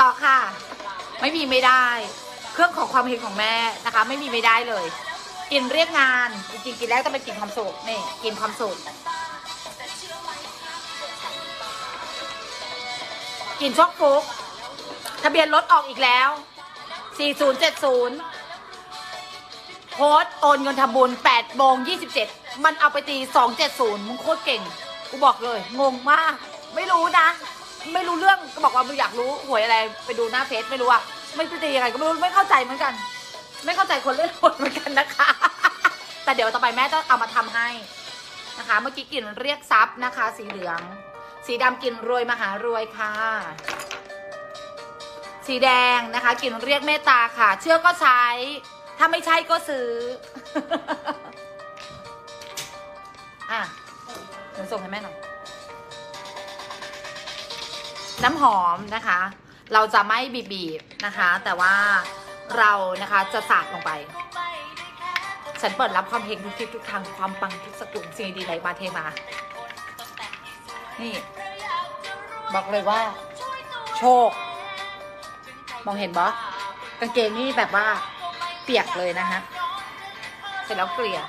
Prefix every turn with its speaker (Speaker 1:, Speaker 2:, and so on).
Speaker 1: ต่อค่ะ ไม่มีไม่ได้ เครื่องของความเฮงของแม่นะคะ ไม่มีไม่ได้เลย กินเรียกงานจริงๆกินแล้วต้องเป็นกินความสุขนี่กินความสุขกินช่องฟุกทะเบียนรถออกอีกแล้ว 4070โพสโอนเงินทำบุญ8โมง27 มันเอาไปตี 270 มึงโคตรเก่ง กูบอกเลย งงมาก ไม่รู้นะ ไม่รู้ รื่องก็บอกว่ามึงอยากรู้หวยอะไรไปดูหน้าเฟซไม่รู้อะไม่ไปตียังไงก็ไม่รู้ไม่เข้าใจเหมือนกัน ไม่เข้าใจคนเล่นหวยเหมือนกันนะคะ แต่เดี๋ยวต่อไปแม่จะเอามาทำให้นะคะ เมื่อกี้กลิ่นเรียกซับนะคะ สีเหลือง สีดำกลิ่นรวยมหารวยค่ะ สีแดงนะคะกลิ่นเรียกเมตตาค่ะ เชื่อก็ใช้ ถ้าไม่ใช่ก็ซื้ออะเดี๋ยวส่งให้แม่หน่อย น้ำหอมนะคะ เราจะไม่บีบๆนะคะ แต่ว่าเรานะคะจะสาดลงไป ฉันเปิดรับความเฮงทุกทิศทุกทางความปังทุกสกุลสิ่งดีไหลมาเทมา นี่ บอกเลยว่า โชค มองเห็นบอสกางเกงนี่แบบว่าเปียกเลยนะฮะเสร็จแล้วเกลี่ย